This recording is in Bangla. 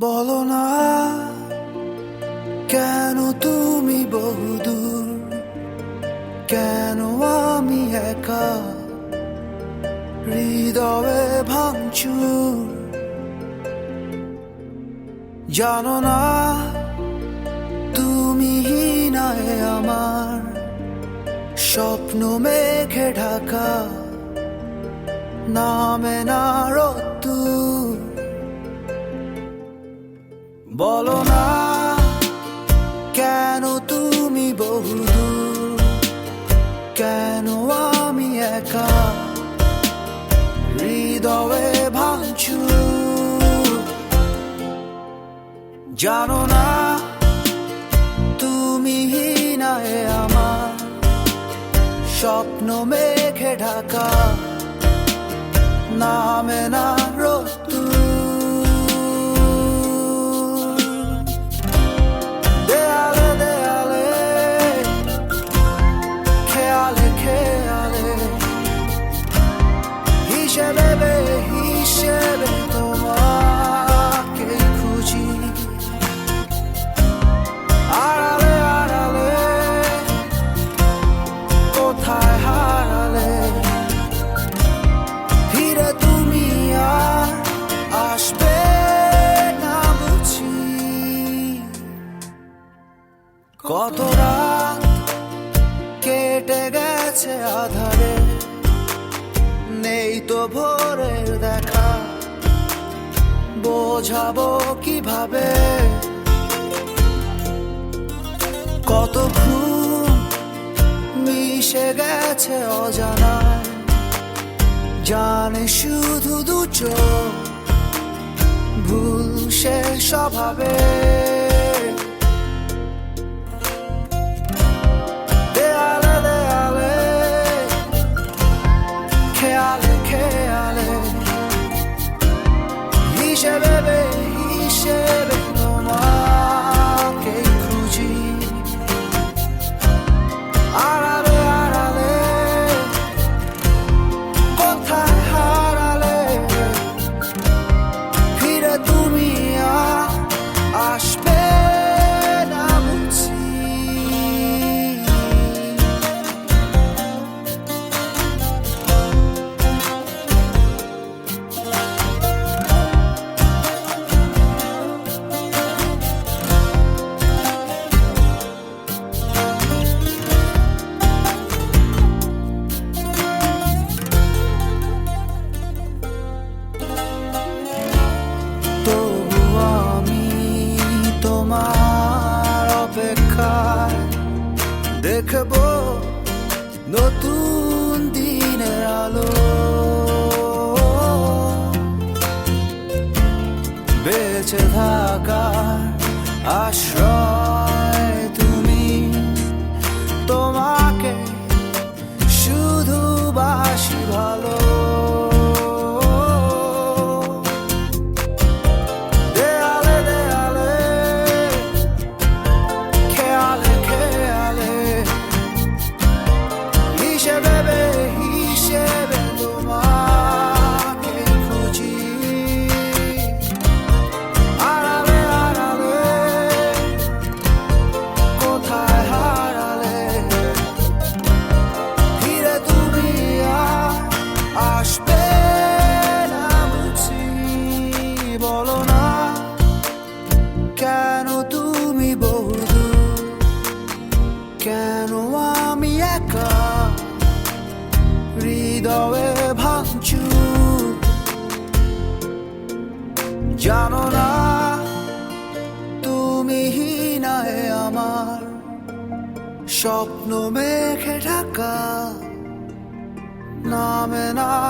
বলো না, কেন তুমি বহুদূর? কেন আমি একা? হৃদয়ে ভাঙচুর। জানো না, তুমি নাই আমার। স্বপ্ন মেঘে ঢাকা। নামে না রত্তুর বলো না, কেন তুমি বহুদূর কেন আমি একা? হৃদয়ে ভাঙছু জানো না, তুমি নাই আমার। স্বপ্ন মেঘে ঢাকা। নামে না কত রাত কেটে গেছে আধারে? নেই তো ভোরের দেখা। বোঝাবো কীভাবে? কত ঘুম মিশে গেছে অজানায়। জানে শুধু দু চোখ, ভুল সে স্বভাবে। দেখব নতুন দিনের আলো। বেঁচে থাকার আশ্রয় তুমি তোমাকে শুধু বাসি ভালো। একা। হৃদয়ে ভাঙছু জানো না তুমি নাই আমার। স্বপ্ন মেঘে ঢাকা। নামে না